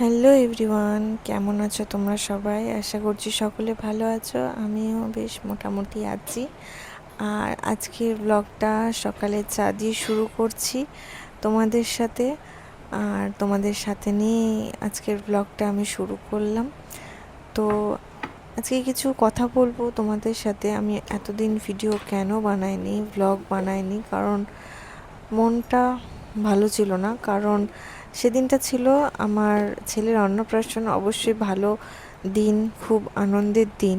Hello everyone, কেমন আছো তোমরা সবাই? আশা করছি সকলে ভালো আছো, আমিও বেশ মোটামুটি আছি। আর আজকের ব্লগটা সকালে চা দিয়ে শুরু করছি তোমাদের সাথে। আর তোমাদের সাথে নিয়ে আজকের ব্লগটা আমি শুরু করলাম। তো আজকে কিছু কথা বলব তোমাদের সাথে। আমি এতদিন ভিডিও কেন বানাইনি ব্লগ বানাইনি? কারণ মনটা ভালো ছিল না। কারণ সেদিনটা ছিল আমার ছেলের অন্নপ্রাশন, অবশ্যই ভালো দিন, খুব আনন্দের দিন।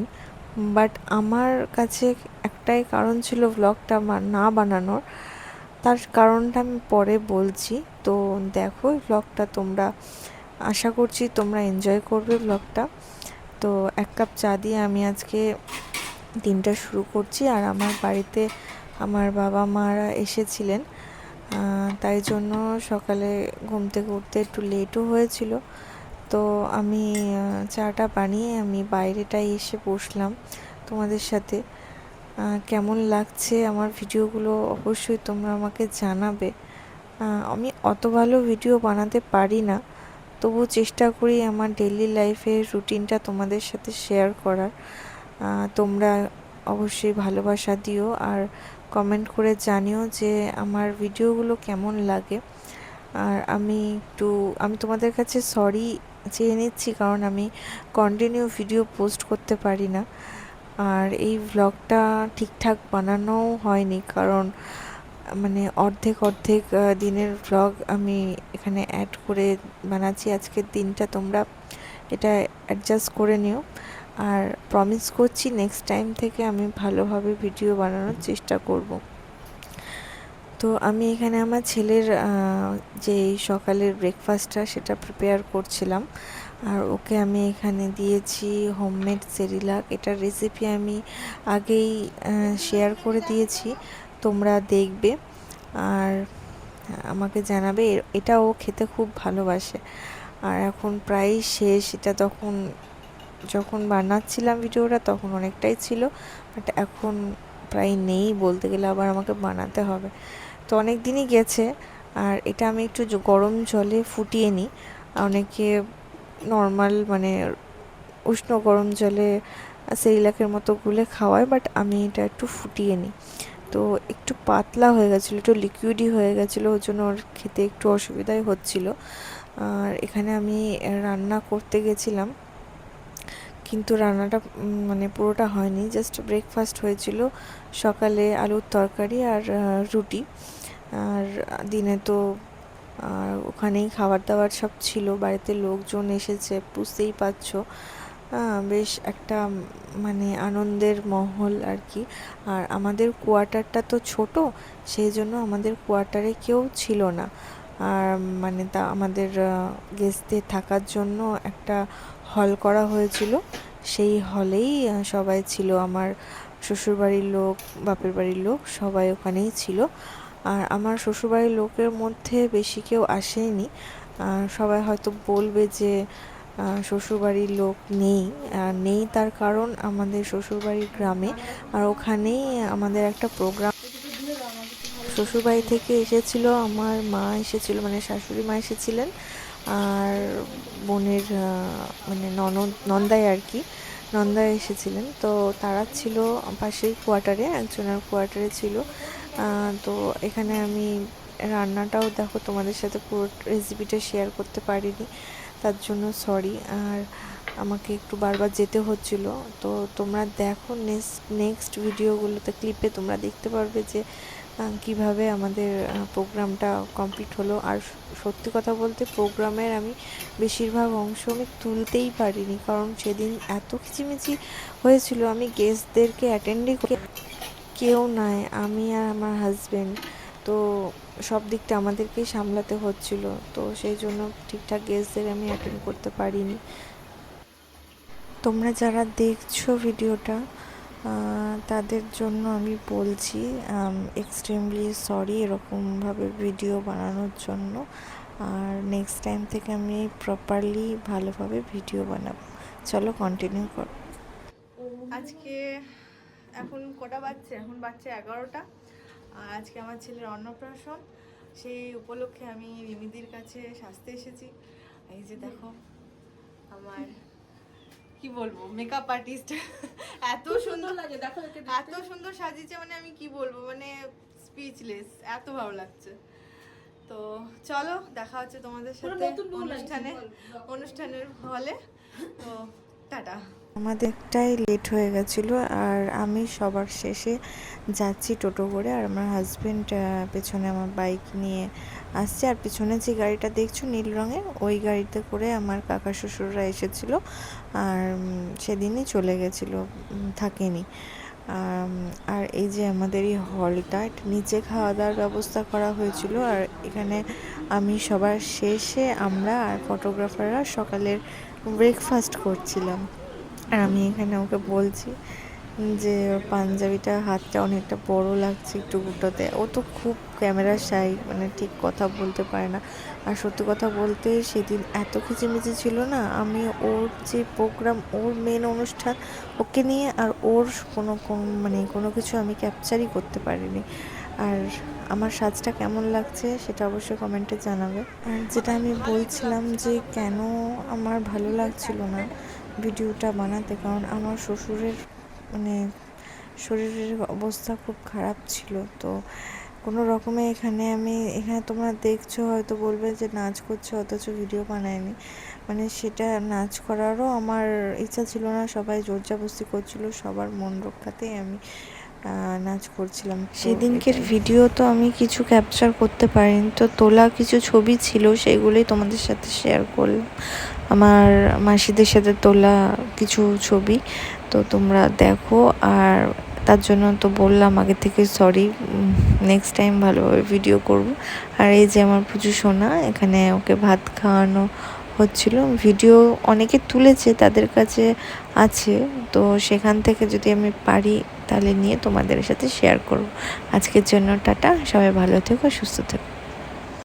বাট আমার কাছে একটাই কারণ ছিল ব্লগটা না বানানোর। তার কারণটা আমি পরে বলছি। তো দেখো ব্লগটা তোমরা, আশা করছি তোমরা এনজয় করবে ব্লগটা তো এক কাপ চা দিয়ে আমি আজকে দিনটা শুরু করছি। আর আমার বাড়িতে আমার বাবা মারা এসেছিলেন। তাই জন্য সকালে ঘুম থেকে উঠতে একটু লেটও হয়েছিল। তো আমি চাটা বানিয়ে আমি বাইরেটাই এসে বসলাম তোমাদের সাথে। কেমন লাগছে আমার ভিডিওগুলো অবশ্যই তোমরা আমাকে জানাবে। আমি অত ভালো ভিডিও বানাতে পারি না তবু চেষ্টা করি আমার ডেলি লাইফের রুটিনটা তোমাদের সাথে শেয়ার করার। তোমরা অবশ্যই ভালোবাসা দিও। আর কমেন্ট করে জানিও যে আমার ভিডিওগুলো কেমন লাগে। আর আমি একটু, আমি তোমাদের কাছে সরি চেয়ে নিচ্ছি কারণ আমি কন্টিনিউ ভিডিও পোস্ট করতে পারি না। আর এই ভ্লগটা ঠিকঠাক বানানোও হয়নি কারণ মানে অর্ধেক অর্ধেক দিনের ভ্লগ আমি এখানে অ্যাড করে বানাচ্ছি। আজকের দিনটা তোমরা এটা অ্যাডজাস্ট করে নিও। আর প্রমিস করছি নেক্সট টাইম থেকে আমি ভালোভাবে ভিডিও বানানোর চেষ্টা করব। তো আমি এখানে আমার ছেলের যে সকালের ব্রেকফাস্টটা সেটা প্রিপেয়ার করছিলাম। আর ওকে আমি এখানে দিয়েছি হোমমেড সেরিলাক এটার রেসিপি আমি আগেই শেয়ার করে দিয়েছি। তোমরা দেখবে। আর আমাকে জানাবে এটা ও খেতে খুব ভালোবাসে। আর এখন প্রায় শেষ এটা তখন যখন বানাচ্ছিলাম ভিডিওটা তখন অনেকটাই ছিল বাট এখন প্রায় নেই বলতে গেলে আবার আমাকে বানাতে হবে। তো অনেক দিনই গেছে, আর এটা আমি একটু গরম জলে ফুটিয়ে নিই। অনেকে নর্মাল মানে উষ্ণ গরম জলে সেই সেইলাকের মতো গুলে খাওয়ায় বাট আমি এটা একটু ফুটিয়ে নিই। তো একটু পাতলা হয়ে গেছিল, একটু লিকুইডই হয়ে গেছিল ওই জন্য ওর খেতে একটু অসুবিধাই হচ্ছিল। আর এখানে আমি রান্না করতে গেছিলাম। কিন্তু রান্নাটা মানে পুরোটা হয়নি। জাস্ট ব্রেকফাস্ট হয়েছিল সকালে আলুর তরকারি আর রুটি। আর দিনে তো আর ওখানেই খাবার দাবার সব ছিল। বাড়িতে লোকজন এসেছে, বুঝতেই পারছ। বেশ একটা মানে আনন্দের মহল আর কি। আর আমাদের কোয়ার্টারটা তো ছোট, সেই জন্য আমাদের কোয়ার্টারে কেউ ছিল না। আর মানে তা আমাদের গেস্টদের থাকার জন্য একটা হল করা হয়েছিল। সেই হলেই সবাই ছিল আমার শ্বশুরবাড়ির লোক, বাপের বাড়ির লোক, সবাই ওখানেই ছিল। আর আমার শ্বশুরবাড়ির লোকের মধ্যে বেশি কেউ আসেনি। সবাই হয়তো বলবে যে শ্বশুরবাড়ির লোক নেই। নেই তার কারণ আমাদের শ্বশুরবাড়ির গ্রামে। আর ওখানেই আমাদের একটা প্রোগ্রাম শ্বশুরবাড়ি থেকে এসেছিল, আমার মা এসেছিল মানে শাশুড়ি মা এসেছিলেন। আর বোনের মানে ননদ, নন্দাই আর কি নন্দায় এসেছিলেন। তো তারা ছিল পাশেই কোয়ার্টারে, একজনের কোয়ার্টারে ছিল। তো এখানে আমি রান্নাটাও দেখো তোমাদের সাথে পুরো রেসিপিটা শেয়ার করতে পারিনি, তার জন্য সরি আর আমাকে একটু বারবার যেতে হচ্ছিল। তো তোমরা দেখো নেক্সট নেক্সট ভিডিওগুলোতে ক্লিপে তোমরা দেখতে পারবে যে কীভাবে আমাদের প্রোগ্রামটা কমপ্লিট হলো। আর সত্যি কথা বলতে প্রোগ্রামের আমি বেশিরভাগ অংশ আমি তুলতেই পারিনি, কারণ সেদিন এত কিচিমিচি হয়েছিল। আমি গেস্টদেরকে অ্যাটেন্ডই কেউ নাই, আমি আর আমার হাজব্যান্ড তো সব দিকটা আমাদেরকেই সামলাতে হচ্ছিল। তো সেই জন্য ঠিকঠাক গেস্টদের আমি অ্যাটেন্ড করতে পারিনি। তোমরা যারা দেখছ ভিডিওটা তাদের জন্য আমি বলছি এক্সট্রিমলি সরি এরকমভাবে ভিডিও বানানোর জন্য। আর নেক্সট টাইম থেকে আমি প্রপারলি ভালোভাবে ভিডিও বানাবো। চলো কন্টিনিউ করো। আজকে এখন কটা বাজছে? এখন বাচ্চা এগারোটা। আর আজকে আমার ছেলের অন্নপ্রাশন। সেই উপলক্ষে আমি রিমিদির কাছে সাজতে এসেছি। এই যে দেখো, আমার কি বলব? মেকআপ আর্টিস্ট এত সুন্দর লাগে দেখো এত সুন্দর সাজিয়েছে মানে আমি কি বলব? মানে স্পিচলেস এত ভালো লাগছে। তো চলো দেখা হচ্ছে তোমাদের সাথে অনুষ্ঠানে। অনুষ্ঠানের হলে। তো টাটা আমাদেরটাই লেট হয়ে গেছিল আর আমি সবার শেষে যাচ্ছি টোটো করে আর আমার হাজবেন্ড পেছনে আমার বাইক নিয়ে আসছে আর পিছনে যে গাড়িটা দেখছ নীল রঙের, ওই গাড়িতে করে আমার কাকা শ্বশুররা এসেছিল আর সেদিনই চলে গেছিল থাকেনি। আর এই যে আমাদের এই হলটা নিচে খাওয়া দাওয়ার ব্যবস্থা করা হয়েছিল আর এখানে আমি সবার শেষে আমরা আর ফটোগ্রাফাররা সকালের ব্রেকফাস্ট করছিলাম। আর আমি এখানে ওকে বলছি যে পাঞ্জাবিটা, হাতটা অনেকটা বড় লাগছে, একটু গুটোতে ও তো খুব ক্যামেরা শাই মানে ঠিক কথা বলতে পারে না। আর সত্যি কথা বলতে, সেদিন এত খিচিমিচি ছিল না, আমি ওর যে প্রোগ্রাম ওর মেন অনুষ্ঠান, ওকে নিয়ে আর ওর কোনো, কোন- মানে কোনো কিছু আমি ক্যাপচারই করতে পারিনি। আর আমার সাজটা কেমন লাগছে সেটা অবশ্যই কমেন্টে জানাবে। আর যেটা আমি বলছিলাম যে কেন আমার ভালো লাগছিল না ভিডিওটা বানাতে, কারণ আমার শ্বশুরের মানে শরীরের অবস্থা খুব খারাপ ছিল। তো কোনো রকমে এখানে আমি, এখানে তোমরা দেখছ, হয়তো বলবে যে নাচ করছে, অথচ ভিডিও বানায়নি। মানে সেটা নাচ করারও আমার ইচ্ছা ছিল না, সবাই জোরজাবস্তি করছিল, সবার মন রক্ষাতেই আমি নাচ করছিলাম। সেদিনকের ভিডিও তো আমি কিছু ক্যাপচার করতে পারিনি। তো তোলা কিছু ছবি ছিল সেগুলোই তোমাদের সাথে শেয়ার করলাম। আমার মাসিদের সাথে তোলা কিছু ছবি তো তোমরা দেখো। আর তার জন্য তো বললাম আগে থেকে সরি নেক্সট টাইম ভালোভাবে ভিডিও করব। আর এই যে আমার পুজো সোনা এখানে ওকে ভাত খাওয়ানো হচ্ছিল। ভিডিও অনেকে তুলেছে, তাদের কাছে আছে। তো সেখান থেকে যদি আমি পারি তাহলে নিয়ে তোমাদের সাথে শেয়ার করব। আজকের জন্য টাটা, সবাই ভালো থেকো, সুস্থ থেকো।